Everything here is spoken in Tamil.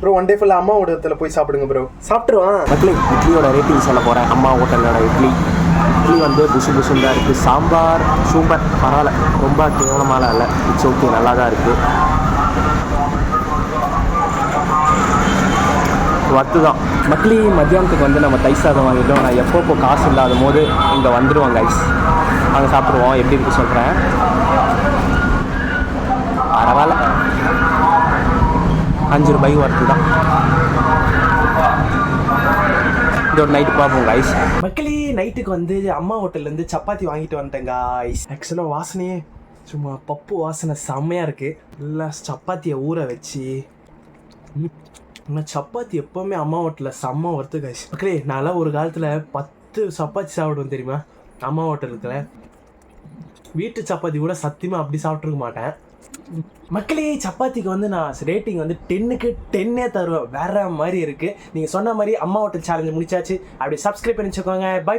ப்ரோ ஒன் டே ஃபுல்லாக அம்மா இடத்துல போய் சாப்பிடுங்க ப்ரோ சாப்பிட்ருவான் மக்களே இட்லியோட ரேட்டிங் சொல்ல போகிறேன் அம்மா ஹோட்டலோட இட்லி. இட்லி வந்து புசு புசுன்னு தான் இருக்குது சாம்பார் சூப்பர். பரவாயில்ல. ரொம்ப கேவலமாலாம் இல்லை இட்ஸ் ஓகே நல்லா தான் இருக்குது வத்து தான் மக்களி மத்தியானத்துக்கு வந்து நம்ம தை சாதம் வாங்கிட்டோம். நான் எப்பப்போ காசு இல்லாத போது இங்கே வந்துடுவோம் கைஸ் அங்கே சாப்பிடுவோம் எப்படி இருக்கு சொல்கிறேன் பரவாயில்ல அஞ்சு ரூபாய்க்கு ஒர்த்து தான். இதோட நைட்டு பார்ப்போம் கைஸ் மக்களே நைட்டுக்கு வந்து அம்மா ஹோட்டல்லேருந்து சப்பாத்தி வாங்கிட்டு வந்துட்டேன் காய்ஸ் ஆக்சுவலாக வாசனையே. சும்மா பப்பு வாசனை செம்மையாக இருக்குது நல்லா சப்பாத்தியை ஊற வச்சு. நான் ஆனால் சப்பாத்தி எப்போவுமே அம்மா ஹோட்டலில் செம்ம ஒர்த்து காய்ஸ் மக்களே நான்லாம் ஒரு காலத்தில் பத்து சப்பாத்தி சாப்பிடுவேன் தெரியுமா? அம்மா ஹோட்டலுக்குள்ள வீட்டு சப்பாத்தி கூட சத்தியமாக அப்படி சாப்பிட்ருக்க மாட்டேன். மக்களே சப்பாத்திக்கு வந்து நான் ரேட்டிங் வந்து டென்னுக்கு டென்னே தருவேன். வேற மாதிரி இருக்கு. நீங்க சொன்ன மாதிரி அம்மா ஹோட்டல் சேலஞ்சு முடிச்சாச்சு. அப்படி சப்ஸ்கிரைப் பண்ணி வச்சுக்கோங்க. Bye bye